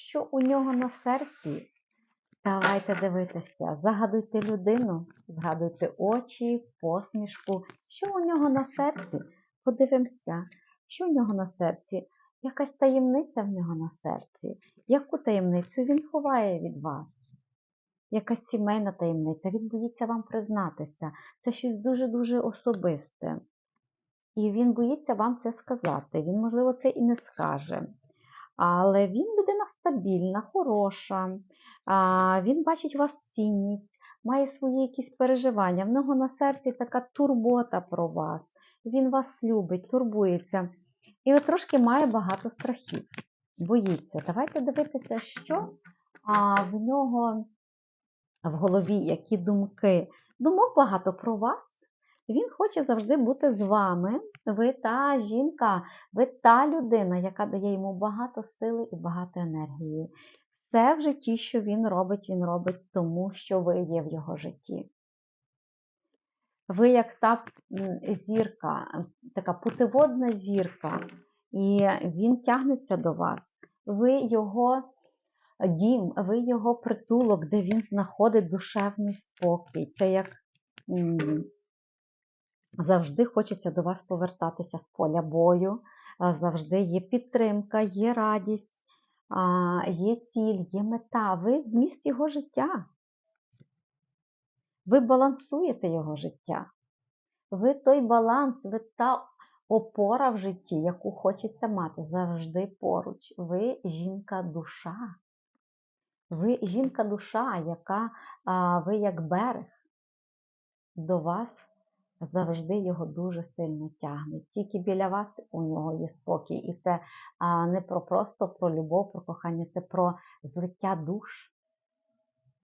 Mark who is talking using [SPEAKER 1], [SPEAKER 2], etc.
[SPEAKER 1] що у нього на серці. Давайте дивитися, загадуйте людину, згадуйте очі, посмішку, що у нього на серці. Подивимося, що у нього на серці. Якась таємниця в нього на серці. Яку таємницю він ховає від вас? Якась сімейна таємниця, він боїться вам признатися. Це щось дуже-дуже особисте. І він боїться вам це сказати. Він, можливо, це і не скаже. Але він людина стабільна, хороша, він бачить вас цінність, має свої якісь переживання. В нього на серці така турбота про вас. Він вас любить, турбується. І от трошки має багато страхів, боїться. Давайте дивитися, що в нього в голові, які думки. Думок багато про вас. Він хоче завжди бути з вами. Ви та жінка, ви та людина, яка дає йому багато сили і багато енергії. Все в житті, що він робить, він робить тому, що ви є в його житті. Ви як та зірка, така путеводна зірка, і він тягнеться до вас. Ви його дім, ви його притулок, де він знаходить душевний спокій. Це як завжди хочеться до вас повертатися з поля бою, завжди є підтримка, є радість, є ціль, є мета. Ви зміст його життя. Ви балансуєте його життя. Ви той баланс, ви та опора в житті, яку хочеться мати завжди поруч. Ви жінка-душа. Ви жінка-душа, яка ви як берег. До вас завжди його дуже сильно тягне. Тільки біля вас у нього є спокій. І це не про просто про любов, про кохання, це про злиття душ.